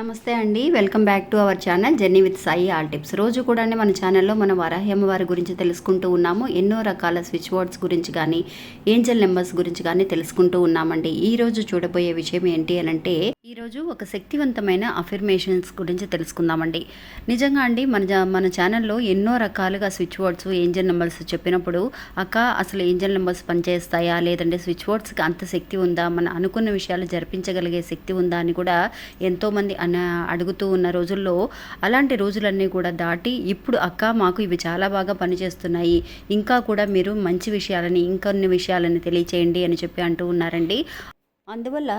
నమస్తే అండి. Welcome back to our channel journey with Sai all tips. రోజు కూడా మన ఛానల్లో మన వరాహ్యమ్మ వారి గురించి తెలుసుకుంటూ ఉన్నాము. ఎన్నో రకాల స్విచ్ బోర్డ్స్ గురించి కానీ ఏంజల్ నెంబర్స్ గురించి కానీ తెలుసుకుంటూ ఉన్నామండి. ఈ రోజు చూడబోయే విషయం ఏంటి అని అంటే ఈరోజు ఒక శక్తివంతమైన అఫర్మేషన్స్ గురించి తెలుసుకుందామండి. నిజంగా అండి మన మన ఛానల్లో ఎన్నో రకాలుగా స్విచ్ బోర్డ్స్ ఏంజల్ నెంబర్స్ చెప్పినప్పుడు అక్క అసలు ఏంజల్ నెంబర్స్ పనిచేస్తాయా? లేదంటే స్విచ్ బోర్డ్స్కి అంత శక్తి ఉందా? మన అనుకున్న విషయాలు జరిపించగలిగే శక్తి ఉందా? అని కూడా ఎంతోమంది అన అడుగుతూ ఉన్న రోజుల్లో అలాంటి రోజులన్నీ కూడా దాటి ఇప్పుడు అక్క మాకు ఇవి చాలా బాగా పనిచేస్తున్నాయి. ఇంకా కూడా మీరు మంచి విషయాలని ఇంకొన్ని విషయాలని తెలియచేయండి అని చెప్పి అంటూ ఉన్నారండి. అందువల్ల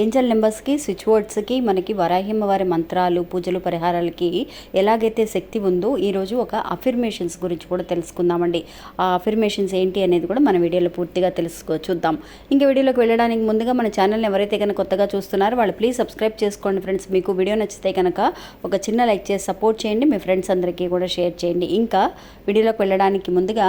ఏంజల్ నెంబర్స్కి స్విచ్ బోర్డ్స్కి మనకి వరాహిమ్మ వారి మంత్రాలు పూజలు పరిహారాలకి ఎలాగైతే శక్తి ఉందో ఈరోజు ఒక అఫిర్మేషన్స్ గురించి కూడా తెలుసుకుందామండి. ఆ అఫిర్మేషన్స్ ఏంటి అనేది కూడా మన వీడియోలో పూర్తిగా తెలుసుకో చూద్దాం. ఇంకా వీడియోలోకి వెళ్ళడానికి ముందుగా మన ఛానల్ని ఎవరైతే కనుక కొత్తగా చూస్తున్నారో వాళ్ళు ప్లీజ్ సబ్స్క్రైబ్ చేసుకోండి ఫ్రెండ్స్. మీకు వీడియో నచ్చితే కనుక ఒక చిన్న లైక్ చేసి సపోర్ట్ చేయండి. మీ ఫ్రెండ్స్ అందరికీ కూడా షేర్ చేయండి. ఇంకా వీడియోలోకి వెళ్ళడానికి ముందుగా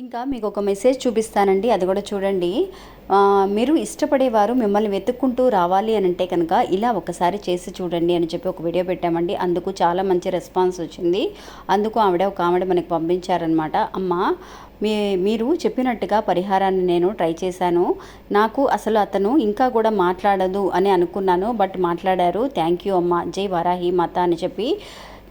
ఇంకా మీకు ఒక మెసేజ్ చూపిస్తానండి అది కూడా చూడండి. మీరు ఇష్టపడేవారు మిమ్మల్ని వెతుక్కుంటూ రావాలి అని అంటే కనుక ఇలా ఒకసారి చేసి చూడండి అని చెప్పి ఒక వీడియో పెట్టామండి. అందుకు చాలా మంచి రెస్పాన్స్ వచ్చింది. అందుకు ఆవిడ ఒక ఆవిడ మనకి పంపించారనమాట అమ్మ మీ మీరు చెప్పినట్టుగా పరిహారాన్ని నేను ట్రై చేశాను. నాకు అసలు అతను ఇంకా కూడా మాట్లాడదు అని అనుకున్నాను. బట్ మాట్లాడారు. థ్యాంక్ యూ అమ్మ. జై వరాహి మాత అని చెప్పి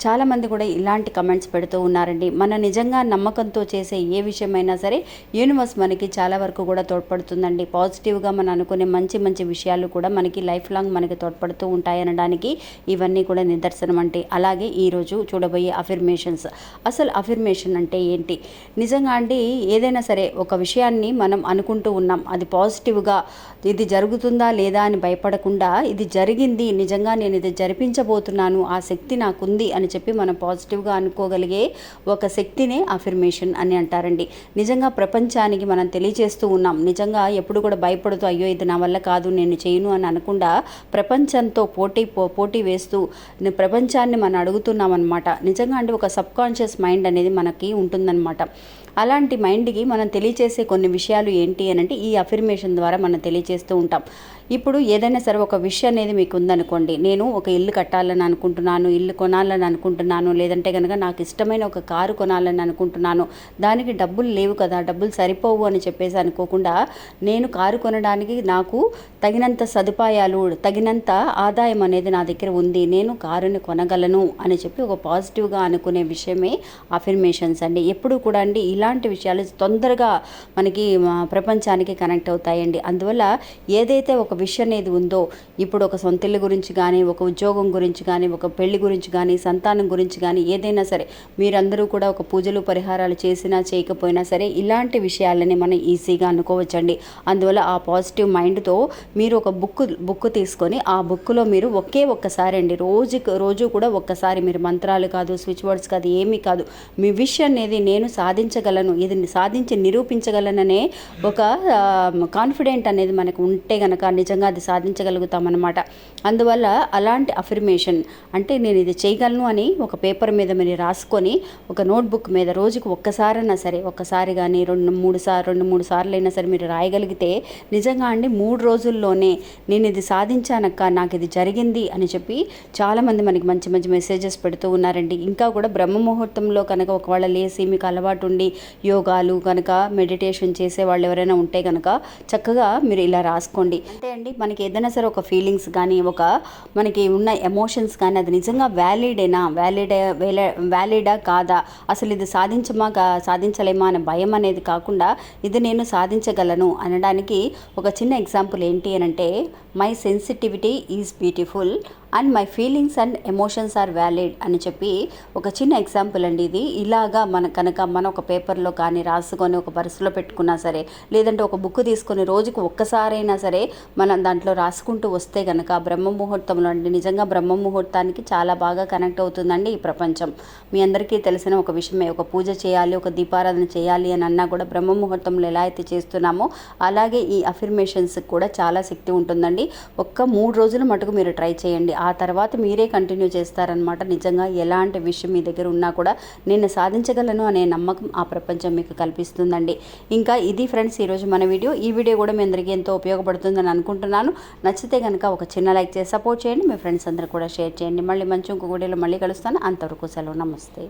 చాలామంది కూడా ఇలాంటి కమెంట్స్ పెడుతూ ఉన్నారండి. మన నిజంగా నమ్మకంతో చేసే ఏ విషయమైనా సరే యూనివర్స్ మనకి చాలా వరకు కూడా తోడ్పడుతుందండి. పాజిటివ్గా మనం అనుకునే మంచి మంచి విషయాలు కూడా మనకి లైఫ్ లాంగ్ మనకి తోడ్పడుతూ ఉంటాయనడానికి ఇవన్నీ కూడా నిదర్శనం అంటే. అలాగే ఈరోజు చూడబోయే అఫిర్మేషన్స్ అసలు అఫిర్మేషన్ అంటే ఏంటి? నిజంగా అండి ఏదైనా సరే ఒక విషయాన్ని మనం అనుకుంటూ ఉన్నాం. అది పాజిటివ్గా ఇది జరుగుతుందా లేదా అని భయపడకుండా ఇది జరిగింది నిజంగా నేను ఇది జరిపించబోతున్నాను ఆ శక్తి నాకుంది అని అని చెప్పి మనం పాజిటివ్గా అనుకోగలిగే ఒక శక్తినే అఫిర్మేషన్ అని అంటారండి. నిజంగా ప్రపంచానికి మనం తెలియజేస్తూ ఉన్నాం. నిజంగా ఎప్పుడు కూడా భయపడుతూ అయ్యో ఇది నా వల్ల కాదు నేను చేయను అని అనకుండా ప్రపంచంతో పోటీ పో- పోటీ వేస్తూ ప్రపంచాన్ని మనం అడుగుతున్నాం అనమాట నిజంగా అంటే ఒక సబ్ కాన్షియస్ మైండ్ అనేది మనకి ఉంటుందన్నమాట. అలాంటి మైండ్కి మనం తెలియచేసే కొన్ని విషయాలు ఏంటి అని అంటే ఈ అఫిర్మేషన్ ద్వారా మనం తెలియజేస్తూ ఉంటాం. ఇప్పుడు ఏదైనా సరే ఒక విషయం అనేది మీకు ఉందనుకోండి నేను ఒక ఇల్లు కట్టాలని అనుకుంటున్నాను ఇల్లు కొనాలని అనుకుంటున్నాను లేదంటే కనుక నాకు ఇష్టమైన ఒక కారు కొనాలని అనుకుంటున్నాను దానికి డబ్బులు లేవు కదా డబ్బులు సరిపోవు అని చెప్పేసి అనుకోకుండా నేను కారు కొనడానికి నాకు తగినంత సదుపాయాలు తగినంత ఆదాయం అనేది నా దగ్గర ఉంది నేను కారుని కొనగలను అని చెప్పి ఒక పాజిటివ్గా అనుకునే విషయమే అఫర్మేషన్స్ అండి. ఎప్పుడు కూడా అండి ఇలాంటి విషయాలు తొందరగా మనకి ప్రపంచానికి కనెక్ట్ అవుతాయండి. అందువల్ల ఏదైతే ఒక విషయం అనేది ఉందో ఇప్పుడు ఒక సొంతిల్లు గురించి కానీ ఒక ఉద్యోగం గురించి కానీ ఒక పెళ్ళి గురించి కానీ సంతానం గురించి కానీ ఏదైనా సరే మీరందరూ కూడా ఒక పూజలు పరిహారాలు చేసినా చేయకపోయినా సరే ఇలాంటి విషయాలని మనం ఈజీగా అనుకోవచ్చండి. అందువల్ల ఆ పాజిటివ్ మైండ్తో మీరు ఒక బుక్ బుక్ తీసుకొని ఆ బుక్లో మీరు ఒకే ఒక్కసారి అండి రోజుకు రోజు కూడా ఒక్కసారి మీరు మంత్రాలు కాదు స్విచ్ వర్డ్స్ కాదు ఏమీ కాదు మీ విష్ అనేది నేను సాధించగలను ఇది సాధించి నిరూపించగలననే ఒక కాన్ఫిడెంట్ అనేది మనకు ఉంటే గనక నిజంగా అది సాధించగలుగుతామన్నమాట. అందువల్ల అలాంటి అఫర్మేషన్ అంటే నేను ఇది చేయగలను అని ఒక పేపర్ మీద మీరు రాసుకొని ఒక నోట్బుక్ మీద రోజుకు ఒక్కసారైనా సరే ఒక్కసారి కానీ రెండు మూడు సార్లు రెండు మూడు సార్లు అయినా సరే మీరు రాయగలిగితే నిజంగా అండి మూడు రోజుల్లోనే నేను ఇది సాధించానక్క నాకు ఇది జరిగింది అని చెప్పి చాలామంది మనకి మంచి మంచి మెసేజెస్ పెడుతూ ఉన్నారండి. ఇంకా కూడా బ్రహ్మ ముహూర్తంలో కనుక ఒకవేళ లేసి మీకు అలవాటు ఉండి యోగాలు కనుక మెడిటేషన్ చేసే వాళ్ళు ఎవరైనా ఉంటే కనుక చక్కగా మీరు ఇలా రాసుకోండి. అంటే అండి మనకి ఏదైనా సరే ఒక ఫీలింగ్స్ కానీ ఒక మనకి ఉన్న ఎమోషన్స్ కానీ అది నిజంగా వ్యాలిడేనా వ్యాలిడ్ వ్యాలిడా కాదా? అసలు ఇది సాధించమా కా సాధించలేమా అనే భయం అనేది కాకుండా ఇది నేను సాధించగలను అనడానికి ఒక చిన్న ఎగ్జాంపుల్ ఏంటి అని అంటే my sensitivity is beautiful and my feelings and emotions are valid అని చెప్పి ఒక చిన్న ఎగ్జాంపుల్ అండి ఇది. ఇలాగా మన కనుక మన ఒక పేపర్లో కానీ రాసుకొని ఒక పర్సులో పెట్టుకున్నా సరే లేదంటే ఒక బుక్ తీసుకొని రోజుకు ఒక్కసారైనా సరే మనం దాంట్లో రాసుకుంటూ వస్తే కనుక బ్రహ్మ ముహూర్తంలో అండి నిజంగా బ్రహ్మ ముహూర్తానికి చాలా బాగా కనెక్ట్ అవుతుందండి ఈ ప్రపంచం. మీ అందరికీ తెలిసిన ఒక విషయమే ఒక పూజ చేయాలి ఒక దీపారాధన చేయాలి అని అన్నా కూడా బ్రహ్మ ముహూర్తంలో ఎలా అయితే చేస్తున్నామో అలాగే ఈ అఫిర్మేషన్స్ కూడా చాలా శక్తి ఉంటుందండి. ఒక్క మూడు రోజులు మటుకు మీరు ట్రై చేయండి. ఆ తర్వాత మీరే కంటిన్యూ చేస్తారనమాట నిజంగా ఎలాంటి విషయం మీ దగ్గర ఉన్నా కూడా నేను సాధించగలను అనే నమ్మకం ఆ ప్రపంచం మీకు కల్పిస్తుందండి. ఇంకా ఇది ఫ్రెండ్స్ ఈరోజు మన వీడియో. ఈ వీడియో కూడా మీ అందరికీ ఎంతో ఉపయోగపడుతుందని అనుకుంటున్నాను. నచ్చితే కనుక ఒక చిన్న లైక్ చేసి సపోర్ట్ చేయండి. మీ ఫ్రెండ్స్ అందరూ కూడా షేర్ చేయండి. మళ్ళీ మంచి ఇంకొక వీడియోలో మళ్ళీ కలుస్తాను. అంతవరకు సెలవు. నమస్తే.